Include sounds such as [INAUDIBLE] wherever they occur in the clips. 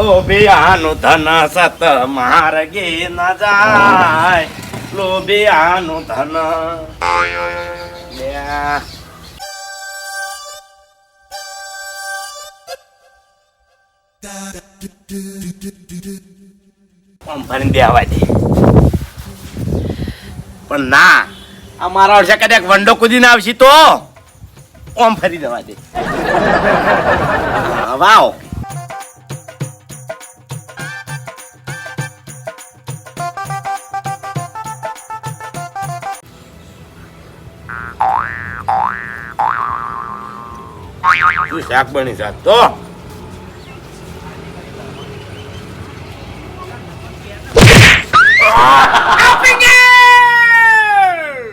લોભિયાનું ધન સત માર્ગે ન જાય. લોભિયાનું ધન. આમ ભરીને બેહવા દે પણ ના અમારા મારા વર્ષે કદાચ વંડો કુદીને આવશે તો ઓમ ફરી દેવા દે. હા, વાવ શું શાક બની શાક તો.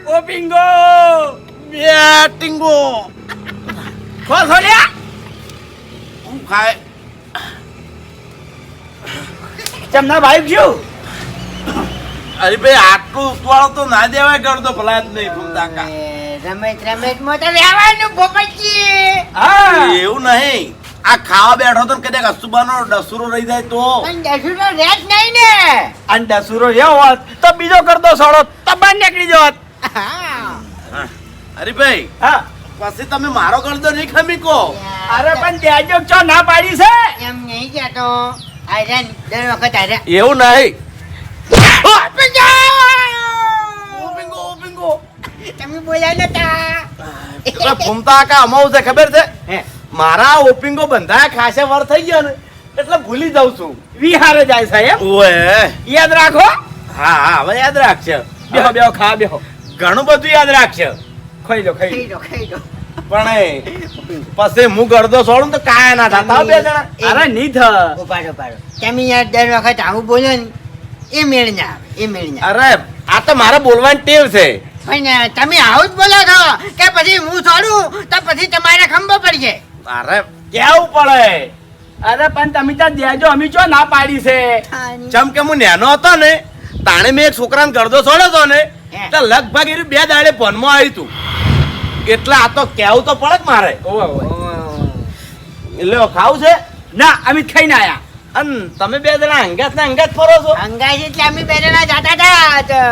ઓ પિંગો! બેટિંગો હું ખાય. ચમના ભાઈ ગયો? અરે ભાઈ આટલું ઉતવાળો તો ના દેવાય કરતો ભલા જ નહીં ફૂમતા કા. રમેશ રમેશમાં તો રહેવાનું પોપટજી હા. એવું નહીં. આ ખાવા બેઠો તો કદાચ અસુબાનો ડસુરો રહી જાય તો. પણ નહીં ને. અને ડસુરો હોત તો બીજો કરતો સડો તબાન નીકળી જત. અરે ભાઈ હા. પછી તમે મારો કરતો નહીં ખમી કો. અરે પણ ત્યાજો ચો ના પાડી છે. એમ નહીં કહેતો. આયરન દર વખત આયરન એવું નહીં. તમે બોલ્યા નતા. એટલે ફૂમતા કા અમાવું છે ખબર છે? મારા ઓપિંગો બંધાયા ખાસે વર થઈ ગયો ને એટલે ભૂલી જાઉં છું. વિહારે જાય સાહેબ ઓએ યાદ રાખો? હા હા હવે યાદ રાખશે બેહો બેહો ખા બેહો. ઘણું બધું યાદ રાખશે ખાઈ લો ખાઈ ખાઈ લો ખાઈ લો પણ પછી હું ગરદો છોડું તો કાયા ના થતા બે જણા. અરે નહીં થ ઉપાડો. પાડો તમે યાર દર વખત આવું બોલો ને એ મેળ ના આવે એ મેળ ના અરે આ તો મારે બોલવાની ટેવ છે. પણ તમે આવું જ બોલો છો કે પછી હું છોડું તો પછી તમારે ખંભો પડશે અરે કેવું પડે? અરે પણ તમે ત્યાં દેજો અમે જો ના પાડી છે? જેમ કે હું નેનો હતો ને તાણે મેં એક છોકરાને ગળદો છોડ્યો હતો ને તો લગભગ એ બે દાડે ભનમાં આવ્યું તું. એટલે આ તો કેવું તો પડે જ મારે. એટલે ખાવું છે? ના અમે ખાઈને આયા. અન તમે બે જણા અંગાત ને અંગાત ફરો છો? અંગાજી એટલે અમે બે જણા જાતા હતા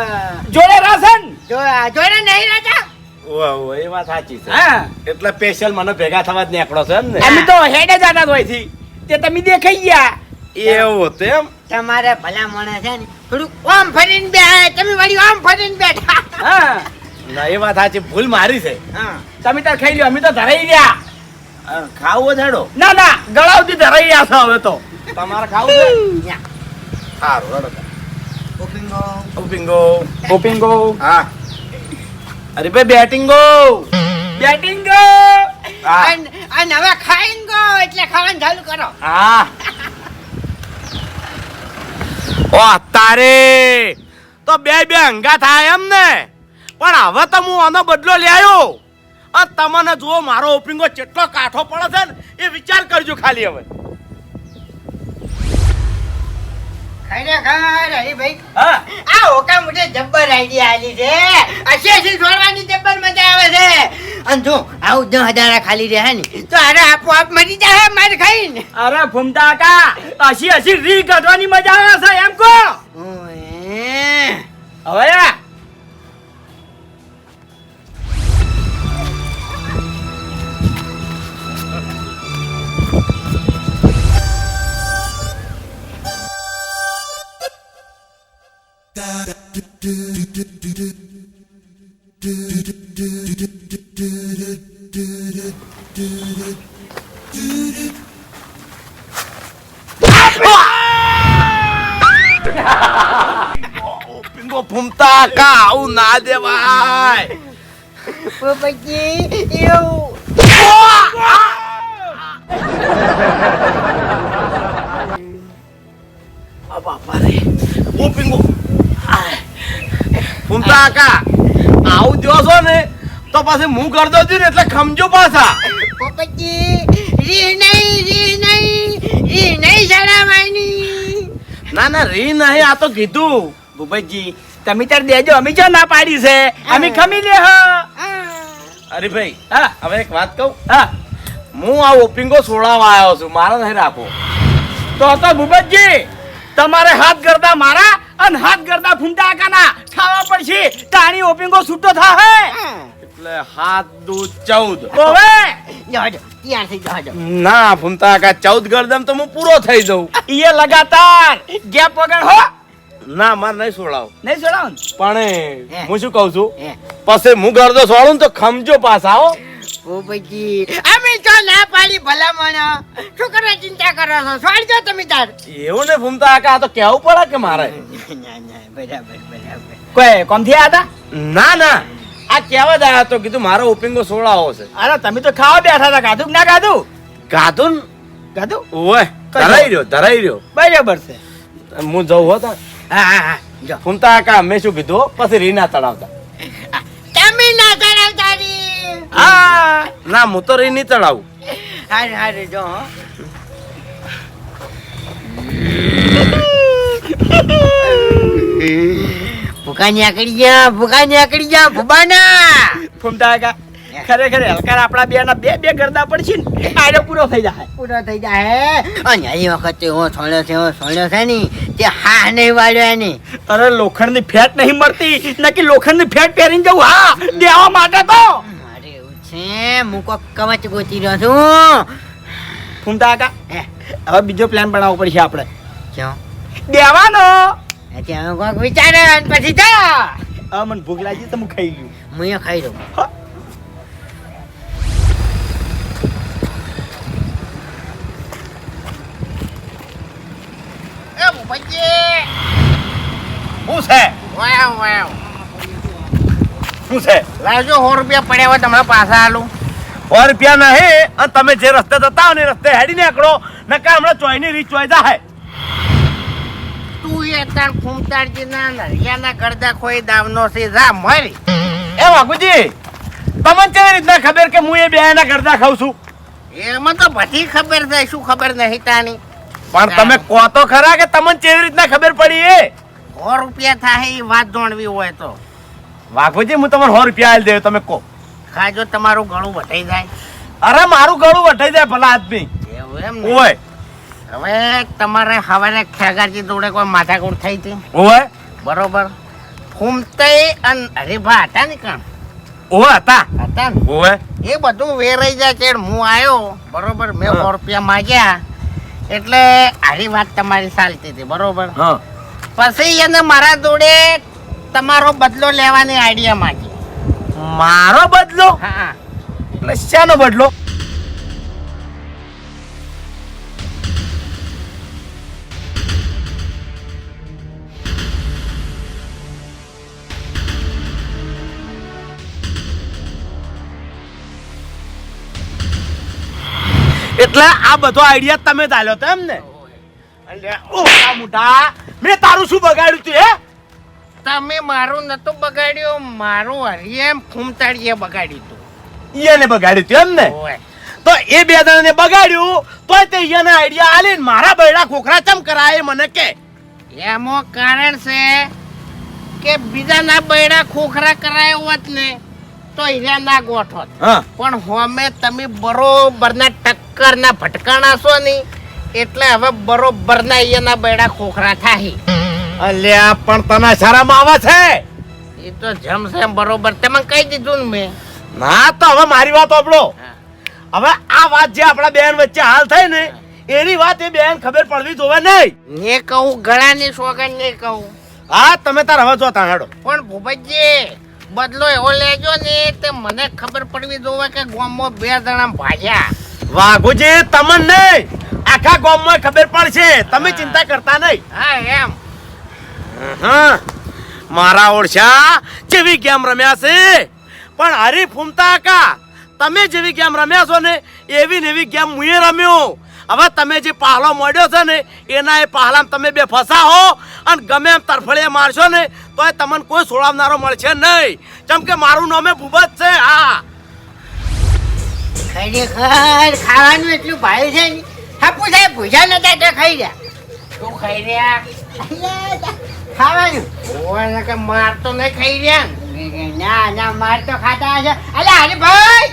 જોડે રાશન જો જોડે નહીં રહેતા ઓવે, એ વાત સાચી છે. હા. એટલે સ્પેશિયલ મને ભેગા થવા જ નીકળો છે ને. અમે તો હેડે જાતા હોયથી તે તમે દેખાઈ ગયા. એવું હતું તમારે ભલા માણસ છે ને થોડું આમ ફરીને બે તમે વળી આમ ફરીને બેઠા હા. ના એ વાત સાચી ભૂલ મારી છે. હા. તમે તાર ખાઈ લ્યો અમે તો ધરાઈ ગયા. ખાવું જ ના ના ગળાવથી ધરાઈ ગયા છો હવે તો. તમારે ખાવું છે? સારું ઓપિંગો ઉપિંગો હા અરે ભાઈ બેટિંગો બેટિંગ ગો અન- અન હવે ખાઈને ગો એટલે ખાવાનું ચાલુ કરો. હા ઓ તારે. તો બે બે અંગા થાય એમ ને પણ હવે તો હું આનો બદલો લે આવ્યો. આ તમને જુઓ મારો ઓપિંગો કેટલો કાઠો પડે છે ને એ વિચાર કરજો ખાલી હવે. હરીભાઈ હા. આ ઓકા મોટે જબ્બર આઈડિયા આલી છે. અસી છોડવાની જબ્બર મજા આવે છે. અને જો આવું દસ હજાર ખાલી રહે ને તો અરે આપોઆપ મરી જાય માર ખાઈને. અરે ફૂમતા કા હસી હસી રી કાઢવાની મજા આવે છે એમ કો હવે આ ઓપિંગો ફૂમતા કા આવું ના દેવાય પોપટજી એવું આ બાપા રે ઓપિંગો ફૂમતા કા આવું જો છો ને તો પછી હું કરતો છું ને એટલે ખમજો પાછા. રી નહીં રી નહીં રી નહીં જણાવવાની. ના ના રી નહીં આ તો કીધું. ભૂપતજી તમે તાર દેજો અમે જો ના પાડી છે. અમે ખમી લે હ. અરે ભાઈ હા હવે એક વાત કહું. હા હું આ ઓપિંગો છોડાવવા આવ્યો છું મારા નહીં રાખો તો તો ભૂપતજી તમારે હાથ કરતા મારા અને હાથ ગરદા ફૂંટા કાના ખાવા પડશે. તાણી ઓપિંગો છૂટો થાહે. એટલે હાથ દુ ચૌદ. ઓવે. ના ફૂમતા કા ચૌદ ગરદમ તો હું પૂરો થઈ જઉં. ઈએ લગાતાર ગેપ વગર હો. ના માર નહીં સોડાવ નહીં છોડાવ ને? પણ હું. શું કહું છું? હે. પછી હું ગરદો સોડું ને તો ખમજો પાછા હો. ઓ પછી અમે તો ના પાડી ભલામણ. શું કરવા ચિંતા કરો છો છોડજો તમે તાર. એવું ને ફૂમતા તો કેવું પડે કે મારે? બરાબર બરાબર. કોઈ કોમથી આયા હતા ના ના. આ કેવા જ તો કીધું મારો ઓપિંગો સોડાવો છે. અરે તમે તો ખાવા બેઠા હતા ગાધું ના ગાધું? ગાધું? ગાધું? ઓય ધરાઈ રહ્યો ધરાઈ રહ્યો. બરાબર છે. હું જઉં હો તા. હા હા હા ફૂમતા કાકા મેં શું કીધું પછી રીના તળાવતા. હા ના હું તો રહી નહીં ચડાવું હારે હારે જો હો. ભૂકા નીકળી ગયા ભૂબાના. ફૂમતા ખરેખર હલકાર આપણા બે ના બે બે ગરદા પડશે ને આડો પૂરો થઈ જાય. પૂરો થઈ જાય અને એ વખતે હું સોળ્યો છે હું સોળ્યો છે ને તે હા નહીં વાળ્યો એને. અરે લોખંડની ફેટ નહીં મળતી નકી લોખંડની ફેટ પહેરીને જવું હા દેવા માટે તો. છે હું કોક કવચ ગોતી રહ્યો છું. ફૂમતા કાકા હવે બીજો પ્લાન બનાવવો પડશે આપણે. ક્યાં? દેવાનો! ત્યાં કોક વિચારે અને પછી તો હવે મને ભૂખ લાગી તો હું ખાઈ ગયું હું ખાઈ લઉં. હા. એ ભૂપતજી! શું છે? વાવ વાવ શું છે? લાવજો સો રૂપિયા પડ્યા હોય તમારા પાછા આલું. સો રૂપિયા નહીં અને તમે જે રસ્તે જતા ને રસ્તે હેડી નીકળો નકા હમણાં ચોઈની રીત ચોઈ જાય તું એ તાર ફૂમતાડજી ના નરિયાના ગરદા ખોઈ દાવનો છે જા મરી એ બાપુજી તમને કેવી રીતના ખબર કે હું એ બેના ખાઉં છું? એમાં તો બધી ખબર છે શું ખબર નહીં તાની. પણ તમે કહો તો ખરા કે તમને કેવી રીતના ખબર પડી એ? સો રૂપિયા થાય એ વાત જોણવી હોય તો. વાઘુજી હું તમને સો રૂપિયા આલી દે તમે કહો. ખાજો તમારું ગળું વટાઈ જાય. અરે મારું ગળું વટાઈ જાય ભલા આદમી. એવું એમ ને? ઓય. હવે તમારે હવારે ખેગારજી જોડે કોઈ માથાકૂટ થઈ હતી? ઓય. બરોબર. ફૂમતાઈ અને હરીભા હતા ને કામ ઓવે હતા. હતા ને? ઓવે એ બધું વેરાઈ જાય છે હું આવ્યો બરોબર મેં સો રૂપિયા માગ્યા. એટલે આરી વાત તમારી ચાલતી હતી બરોબર. હા. પછી એને મારા જોડે તમારો બદલો લેવાની આઈડિયા માંગી. મારો બદલો? હા એટલે શાનો બદલો? એટલે આ બધો આઈડિયા તમે ચાલ્યો હતો તો એમ ને મોટા. મેં તારું શું બગાડ્યું તું હે? તમે મારું નતો બગાડ્યું મારું હરિયમ ફૂમતાડીએ બગાડ્યું તું. એને બગાડ્યું તું એમ ને? તો એ બે જણાને બગાડ્યું તો તે ઈયાને આઈડિયા આલી મારા બૈડા ખોખરા ચમ કરાય મને કે? એમો કારણ છે કે બીજાના બૈડા ખોખરા કરાય હોત ને તો હીરા ના ગોઠોત હા. પણ હોમે તમે બરોબરના ટક્કરના ભટકાણા છો ને એટલે હવે બરોબરના અહીંયાના બૈડા ખોખરા થાય અલ્યા પણ તને શરમ આવે છે? એ તો જમશે બરોબર તમે કહી દીધું ને મેં. ના તો હવે મારી વાત આપડો હવે આ વાત જે આપણા બેન વચ્ચે હાલ થઈ ને એની વાત એ બેન ખબર પડવી જોવે નહીં. ને કહું ગળાની સોગન ને કહું. હા તમે તાર હવે જો તાણડો પણ ભૂપતજી બદલો એવો લેજો ને તે મને ખબર પડવી જોવે કે ગામમાં બે જણા ભાજ્યા વાઘુજી તમને નહીં. આખા ગામમાં ખબર પડશે. તમે ચિંતા કરતા નહીં. હા એમ. મારા ઓળશા જેવી ગેમ રમ્યા છે. પણ હરી ફૂમતા કા? તમે જેવી ગેમ રમ્યા છો ને એવી ને એવી ગેમ મુએ રમ્યો. હવે તમે જે પાહલો મળ્યો છે ને એના એ પાહલામાં તમે બે ફસાહો અને ગમે એમ તરફડીએ મારશો ને તોય તમને કોઈ છોડાવનારો મળશે નહીં. જેમ કે મારું નામે ભૂબત છે હા. ખરેખર ખાવાનું એટલું ભાઈ છે ને. હાપુ સાહેબ ભૂજા નતા તો ખાઈ રહ્યા શું ખાઈ રહ્યા? ખાવાનું? કે માર તો નહીં ખાઈ રહ્યા. ના ના માર તો ખાતા હશે. અલે હરી ભાઈ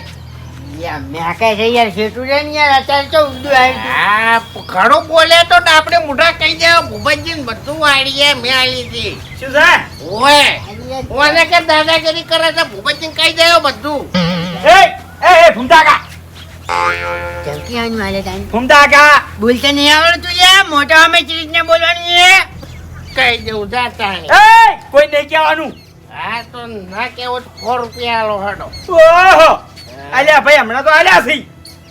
યાર મેકે છે યાર શેઠું છે ને યાર અત્યારે તો ઊંધું આવ્યું ઘણું બોલે તો આપણે મોઢા કહી દે ભૂપતજી ને બધું વાળીએ મેં આલી હતી. શું છે? ઓય ઓને કે દાદાગીરી કરે છે ભૂપતજી કહી દે બધું. એ એ એ કા ધમકી આવીને મારે તાને. ફૂમતા કા બોલતે નહીં આવડતું યાર મોટા અમે ચીજ ને બોલવાની છે કહી દઉં જાતા એ કોઈ નહીં કહેવાનું. હા તો ના કેવો સો રૂપિયા આલો હડો. ઓહો અલ્યા ભાઈ હમણાં તો આલ્યા છે.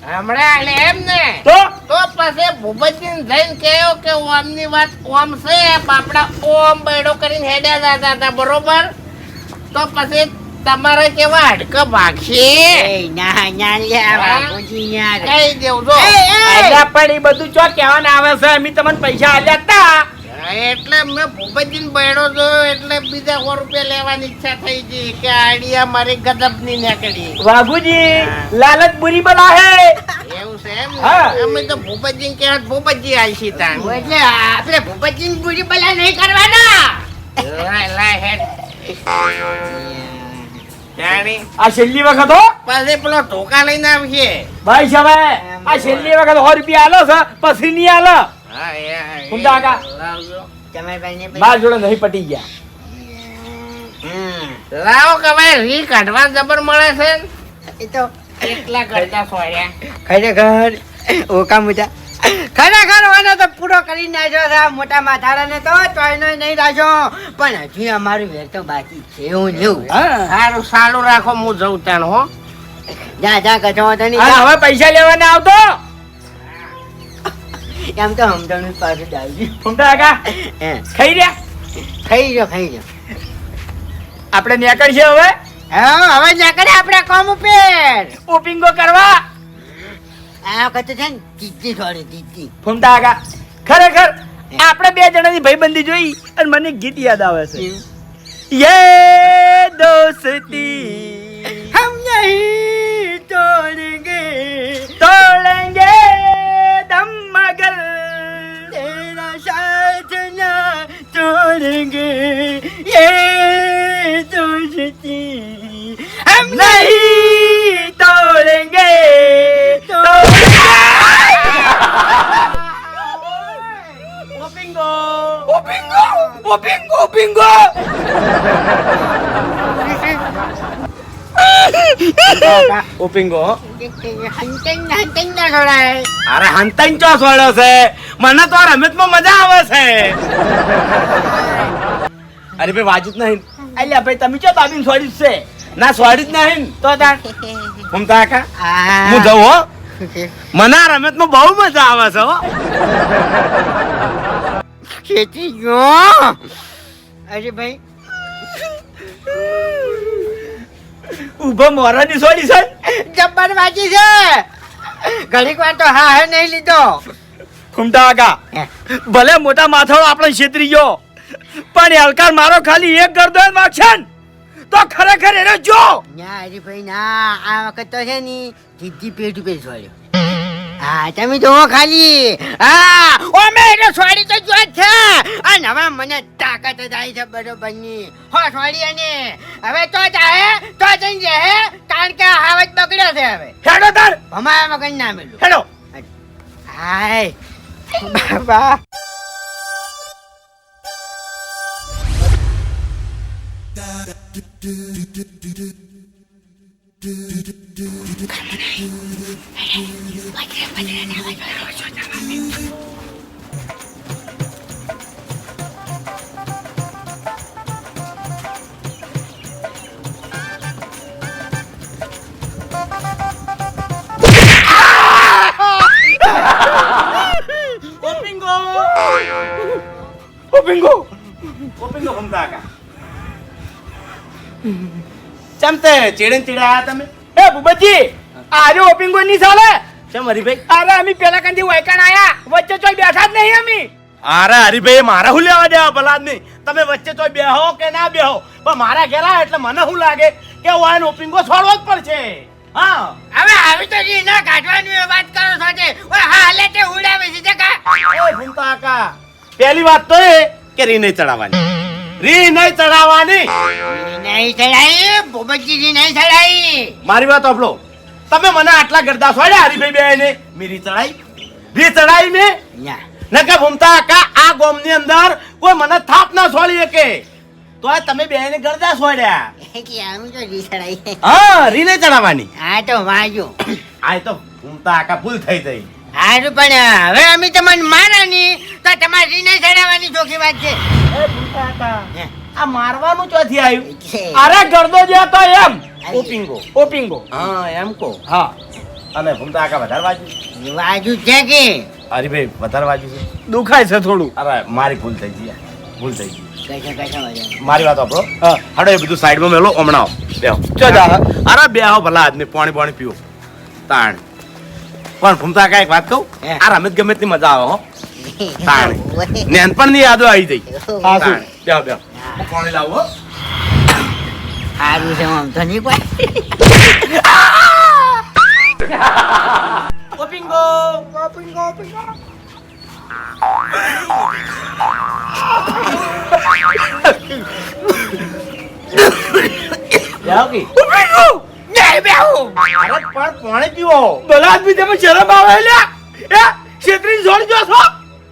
હમણાં આલે એમ ને. તો? તો પછી ભૂપતજી જઈને કહ્યો કે ઓમની વાત ઓમ છે બાપડા ઓમ બેડો કરીને હેડ્યા જતા હતા બરોબર? તો પછી તમારે કેવા હડકા ભાગશે? ના ના લ્યા બાપુજી યાર કહી દેવું જો? એ, એ! અલ્યા પણ એ બધું ચો કહેવાના આવે છે? અમે તમને પૈસા આલ્યા તા. એટલે મેં ભૂપતજી બેડો જોયો એટલે બીજા સો રૂપિયા લેવાની ઈચ્છા થઈ ગઈ કે આઈડિયા મારી ગજબની નીકળી. વાઘુજી લાલચ બુરી બલા હે. એવું છે એમ અમે તો ભૂપતજી કે ભૂપતજી આલશી તાણ. એટલે આપણે ભૂપતજી બુરી બલા નહીં કરવાના. લાય લાય હેડ. આ છેલ્લી વખત હો. પછી પેલો ધોકા લઈને આવશે ભાઈ સાહેબ આ છેલ્લી વખત સો રૂપિયા આલો છે પછી નહીં આલો. કુંડા કાકા. માર જોડે નહીં પટી ગયા. લાવો કે ભાઈ રી કાઢવા જબર મળે છે એ તો એટલા કરતા સોર્યા ખરેખર ઓકા મોટા ખરેખર મને તો પૂરો કરી નાખ્યો છે આ મોટા માથાડાને તો તોયનો નહીં રાખ્યો. પણ હજી અમારું વેર તો બાકી છે હું. જેવું સારું સારું રાખો હું જઉં ત્યાં હો. જા જા કચો. હવે પૈસા લેવાને આવતો. એમ તો સમજણું પાછું ડાલજી ફૂમતા કાકા હે. ખાઈ રહ્યા? ખાઈ જો ખાઈ જો આપણે નીકળશે હવે? હા હવે નીકળે આપણે કોમ ઉપર. ઓપિંગો કરવા? આ વખતે છે ને તીજી થોડી દીદી ફૂમતા કાકા ખરેખર આપણે બે જણાની ભાઈબંધી જોઈ અને મને ગીત યાદ આવે છે. યે દોસ્તી. હમ નહીં તોડેંગે. તોડેંગે. पागल तेरा साजना तोड़ेंगे ये दोस्ती हम नहीं तोड़ेंगे Bingo! Bingo! Bingo! Oh, bingo! Upingo? અરે હંતન ચો સોળ્યો છે? મને તો રમતમાં મજા આવે છે. અરે ભાઈ વાજુત નહીં. અલ્યા ભાઈ તમે ચો બાબીન સોડી છે? ના સોડી જ નહીં. તો તાર હું તા કા હું. જઉં હો. મને આ રમતમાં બહુ મજા આવે છે હો. ખેતી ગયો. અરે ભાઈ. ઊભો મોરાની સોરી છે? જબ્બર વાંચી છે. ઘડીક વાર તો હા હે નહીં લીધો. ઘૂમતા આગા. ભલે મોટા માથાળો આપણે છેતરી ગયો પણ હલકાર મારો ખાલી એક ગરદન વાગશે તો ખરેખર એને જો. ના હરી ભાઈ ના આ વખત તો છે ને સીધી પેટ ઉપર છોડ્યો હા તમે જોવો ખાલી. હા ઓ મેં એટલે છોડી તો જો છે. અને હવે મને તાકાત જ આવી છે બરોબરની હો છોડી અને. હવે તો ચાહે તો જઈને હે કારણ કે આ હાવજ બગડ્યો છે હવે. હેડો તાર. અમારા મગજ ના મેલું હેડો. હાય. બાબા [LAUGHS] ઓપિંગો [LAUGHS] ઓપિંગો ઓપિંગો ઘૂમતા કાકા ચમ તે ચીડન ચીડાયા તમે? એ ભૂપતજી આરે ઓપિંગો ની ચાલે ચમ હરીભાઈ? અરે અમે પેલા કંદી વાયકણ આયા વચ્ચે ચોય બેઠા જ નહીં અમે. અરે હરીભાઈ મારે હું લેવા દેવા ભલા જ નહીં. તમે વચ્ચે ચોય બેહો કે ના બેહો? પણ મારા ઘેરા એટલે મને શું લાગે કે વાયન ઓપિંગો છોડવો જ પડશે. હા. હવે આવી તો ના કાઢવાની વાત કરો સાથે. તે ઓય હાલે તે ઉડાવે છે કા? એ ઘૂમતા કાકા. પહેલી વાત તો એ કે રીને ચડાવવાની. રી નહીં ચડાવવાની નહીં ચડાઈ ભૂપતજી નહીં ચડાઈ મારી વાત આપલો તમે મને આટલા ગરદા સોડ્યા હરીભાઈ બે ને મીરી ચડાઈ રી ચડાઈ મે નકે ભૂમતા કાકા આ ગોમની અંદર કોઈ મને થાપ ના સોળી શકે. તો આ તમે બે ને ગરદા સોડ્યા કે આમ તો રીસડાઈ હા રી નહીં ચડાવવાની આ તો વાજો આ તો ભૂમતા આકા ભૂલ થઈ ગઈ. હારું પણ હવે અમે તમને મારાની તો તમારે રીને ચડાવવાની ચોખી વાત છે. આ મારવાનું ચોથી આવ્યું. અરે ગરદો જે હતો એમ. ઓપિંગો ઓપિંગો. હા એમ કહો. હા. અને ભૂમતા આકા વધારે વાજુ વાજુ છે કે? હરીભાઈ વધારે વાજુ છે. દુખાય છે થોડું. અરે મારી ભૂલ થઈ ગઈ. ભૂલ થઈ ગઈ. મારી વાત આપણો હા. હડો એ બધું સાઈડમાં મેલો હમણાં. બેહો. ચો જા. અરે બેહો ભલા આદમી પાણી પાણી પીવો. તાણ. પણ ભૂમતા કાંઈક વાત કહું. આ રમત ગમતની મજા આવે હો. [LAUGHS] તાણ. ઓય. નેનપણની યાદો આવી જઈ હા, શું? બેહો બેહો. પાણી લાવું હો. છે આમ તો નહીં કોઈ ઓપિંગો બેહો કી. નહીં બેહું. અરે પણ પાણી પીવો. ભલા આદમી તમે શરમ આવે લ્યા એ છેતરી જોડ જો છો.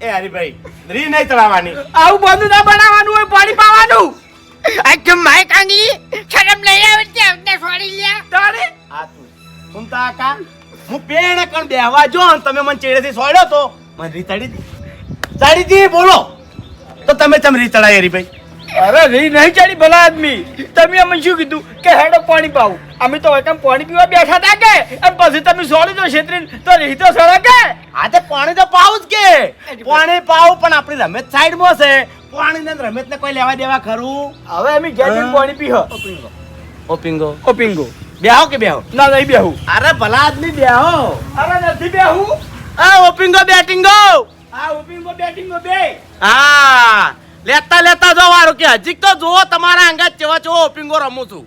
એ હરીભાઈ રી નહીં ચડાવવાની. આવું બધું ના બનાવવાનું હોય પાણી પાવાનું. આ તો માય કાંગી શરમ નહીં આવે અમને છોડી લ્યા તારે? આ તું. સુનતા કાકા હું પેણ કણ બેહવા જો તમે મને ચેડેથી સોડ્યો તો. મને રી ચડી હતી ચડી હતી બોલો. તો તમે તમ રી ચડાઈ હરીભાઈ? અરે રી નહીં ચાલી ભલા આદમી. તમે અમે શું કીધું? કે હેડો પાણી પાવ. અમે તો એકમ પાણી પીવા બેઠા હતા કે? અને પછી તમે સોળી દો છેતરીને તો રહી તો સળે કે આ તો પાણી તો પાવું જ કે. પાણી પાવ પણ આપણી રમેત સાઈડમાં છે. પાણી ને રમેત ને કોઈ લેવા દેવા ખરું? હવે અમે ઘેર જઈને પાણી પીહ ઓ પિંગો. ઓ પિંગો. બેહો કે બેહો? ના નહીં બેહું. અરે ભલા આદમી બેહો. અરે નથી બેહું. આ ઓપિંગો બેટિંગો. આ ઓપિંગો બેટિંગો બે. હા. લેતા લેતા જો વારો કે હજી તો જુઓ તમારા અંગત કેવા ચેવો ઓપિંગો રમું છું.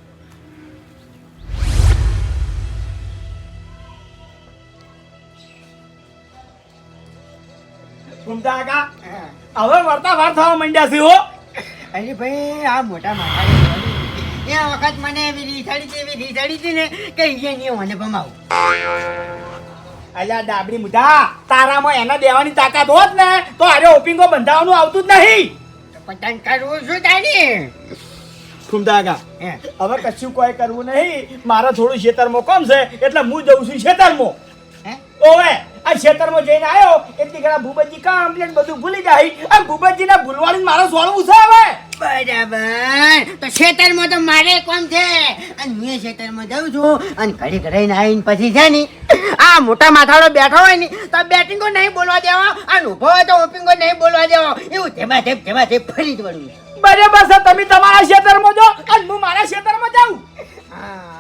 ઘૂમતા હવે વર્તા વાર થવા માંડ્યા છે હો. અરે ભાઈ આ મોટા માથા એ વખત મને એવી રીસાડી હતી એવી રીસાડી હતી ને કે એ નહીં મને ભમાવું. અલ્યા ડાબડી મુઢા તારામાં એના દેવાની તાકાત હોત ને તો અરે ઓપિંગો બંધાવાનું આવતું જ નહીં. પતંગ કરવું છું તારી ખુમદાગા. હવે કશું કોઈ કરવું નહીં મારે થોડું ખેતરમાં કોમ છે એટલે હું જઉં છું ખેતરમાં? ઓવે આ ખેતરમાં જઈને આવ્યો એટલી ઘણા ભૂપતજી કમ્પ્લેટ બધું ભૂલી જાય. આ ભૂપતજીને ભૂલવાનું મારે સોળવું છે હવે. બરાબર. તો ખેતરમાં તો મારે કોમ છે. અને હું ખેતરમાં જઉં છું. અને ઘડી ઘડી આવીને પછી છે ને આ મોટા માથાડો બેઠો હોય ને તો બેટિંગો નહીં બોલવા દેવા. અને ઊભો હોય તો ઓપિંગો નહીં બોલવા દેવા. એવું તેમાં ધેમ ધેમા ધેમ ફરી જ વળવું બરાબર છે તમે તમારા ખેતરમાં જો અને હું મારા ખેતરમાં જાઉં. હા.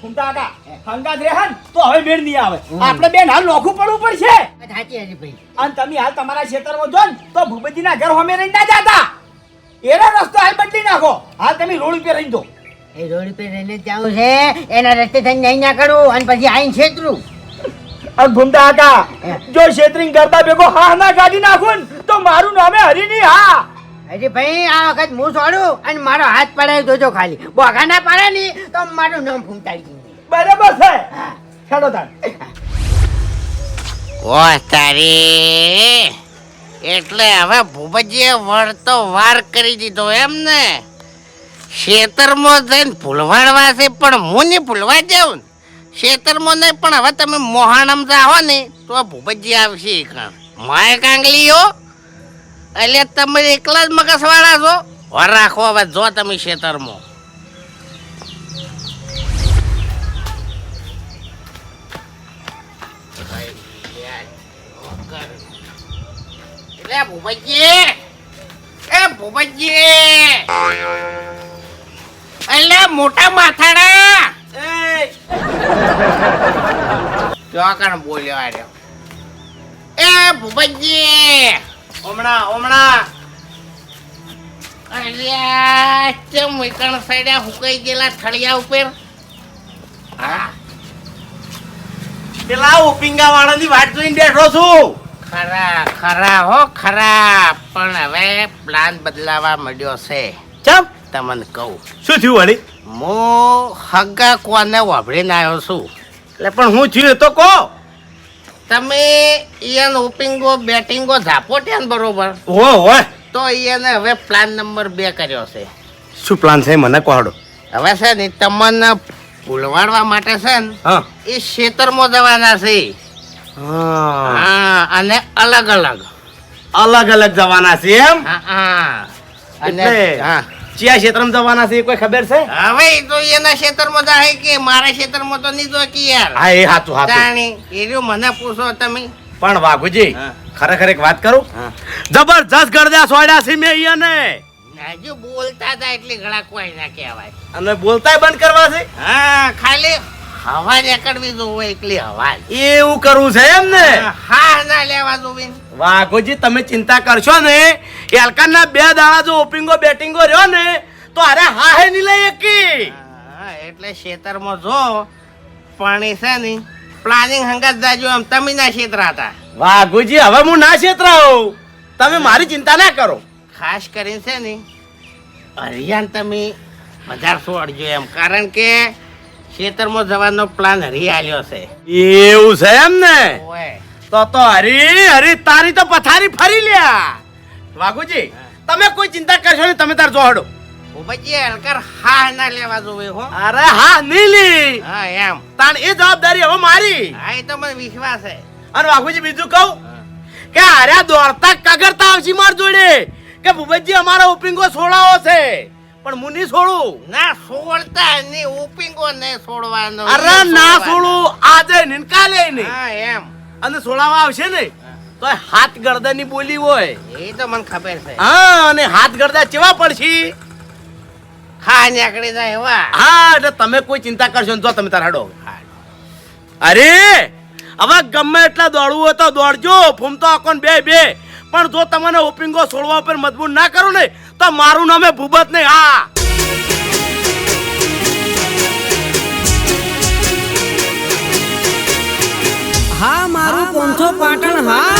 ઘૂમતા આગા હંગાત રેહન તો હવે મેળ નહીં આવે. આપણે બેન હાલ નોખું પડવું પડશે. સાચી હરી ભાઈ. અને તમે હાલ તમારા ખેતરમાં જો ને તો ઘર હોમે રહી ના જાતા. એનો રસ્તો હાલ બદલી નાખો. હાલ તમે રોડ ઉપર રહી દો એ રોડ ઉપર રહીને જવું છે. એના રસ્તે થઈને નહીં ના કરું અને પછી આઈને છેતરું. અને ઘૂમતા આગા જો છેતરીને કરતા ભેગો હા ના કાઢી નાખું ને તો મારું નામે હરી નહીં હા. અરે ભાઈ આ વખત હું છોડું અને મારો હાથ પડાવી જોજો ખાલી. બોગા ના પડે ની તો મારું નામ ફૂમતાડી બરાબર છે. હેડો તાર ઓ તારી એટલે હવે ભૂપતજીએ વળતો વાર કરી દીધો એમ ને. ખેતરમાં જઈને ભૂલવાડવા છે પણ હું નહીં ભૂલવા જાઉં ને. ખેતરમાં નહીં પણ હવે તમે મોહાણમ જાઓ ને તો ભૂપતજી આવશે કાં માય કાંગલીઓ એટલે તમે એકલા જ મગસવાળા છો? વર રાખો હવે જો તમે ખેતરમાં. એટલે ભૂપતજી! એ ભૂપતજી એટલે મોટા માથાડા! ચોકણ બોલ્યો આર્યો. એ ભૂપતજી! હમણાં હમણાં. અલ્યા ચમ વિકણ સાઈડે હુકાઈ ગયેલા થળિયા ઉપર? હા? પેલા ઓપિંગા વાળાની વાટ જોઈને બેઠો છું. ખરા ખરા હો ખરા. પણ હવે પ્લાન બદલાવા મળ્યો છે. ચમ? તમને કહું. શું થયું વળી? હું હગા કોને વાભળીને આવ્યો છું? એટલે પણ હું થયું તો કહો. તમે ઈયન ઓપિંગો બેટિંગો ઝાપો ત્યાં બરોબર? હો હોય તો ઈયને હવે પ્લાન નંબર બે કર્યો છે. શું પ્લાન છે? મને કહો હવે છે ને તમને ભૂલવાડવા માટે છે ને એ ખેતરમાં જવાના છે. હા. હા અને અલગ અલગ અલગ અલગ જવાના છે એમ? હા હા. અને હા. ચિયા ક્ષેત્રમાં જવાના છે એ કોઈ ખબર છે? હવે તો એના ખેતરમાં જાય કે મારા ખેતરમાં તો નહીં જો કે યાર. હા એ હાચું હાચું. એ મને પૂછો તમે. પણ વાઘુજી ખરેખર એક વાત કરું? જબરજસ્ત ગરદા સોડ્યા છે મેં અહીંયા હજુ બોલતા હતા એટલે ગળા કોઈ ના કહેવાય અને બોલતા બંધ કરવા છે? હા ખાલી હવા નીકળવી જોવે એટલી હવા એવું કરવું છે એમ ને? હા ના લેવા જોવે. વાઘોજી તમે ચિંતા કરશો ને એલકાનના બે દાડા જો ઓપિંગો બેટિંગો રહ્યો ને તો અરે હા હે નહીં લઈ એકી. એટલે ખેતરમાં જો પાણી છે ને પ્લાનિંગ હંગાત જાજો એમ તમે ના છેતરાતા વાઘોજી હવે હું ના છેતરાવ તમે મારી ચિંતા ના કરો. ખાસ કરીને છે ને હરિયાણ તમે વધારે છોડજો એમ. કારણ કે ખેતરમાં જવાનો પ્લાન હરી આલ્યો છે. એવું છે એમ ને? તો તો હરી હરી તારી તો પથારી ફરી લ્યા. વાઘુજી તમે કોઈ ચિંતા કરશો નહીં તમે તાર જોડો ઉભજી હલકર હા ના લેવા જોવે હો. અરે હા નીલી હા એમ. તાણ એ જવાબદારી હવે મારી. હા એ તો મને વિશ્વાસ છે. અને વાઘુજી બીજું કહું કે અરે દોડતા કગરતા આવશે માર જોડે કે ભૂપતજી અમારો ઓપિંગો છોડાવો છે. પણ હું નહીં છોડું. ના છોડતા ને ઓપિંગો ને છોડવાનો અરે ના છોડું આજે નહીં કાલે નહીં. હા એમ. અને છોડાવવા આવશે ને તો હાથ ગરદાની બોલી હોય. એ તો મને ખબર છે. હા અને હાથ ગરદા ચેવા પડશે? હા નીકળી જાય એવા. હા એટલે તમે કોઈ ચિંતા કરશો ને જો તમે તાર હડો. અરે હવે ગમે એટલા દોડવું હોય તો દોડજો. ફૂમતો આકોન બે બે. પણ જો તમને ઓપિંગો છોડવા ઉપર મજબૂર ના કરો ને તો મારું નામે ભૂબત નહીં હા. હા મારું પોંથો પાટણ હા.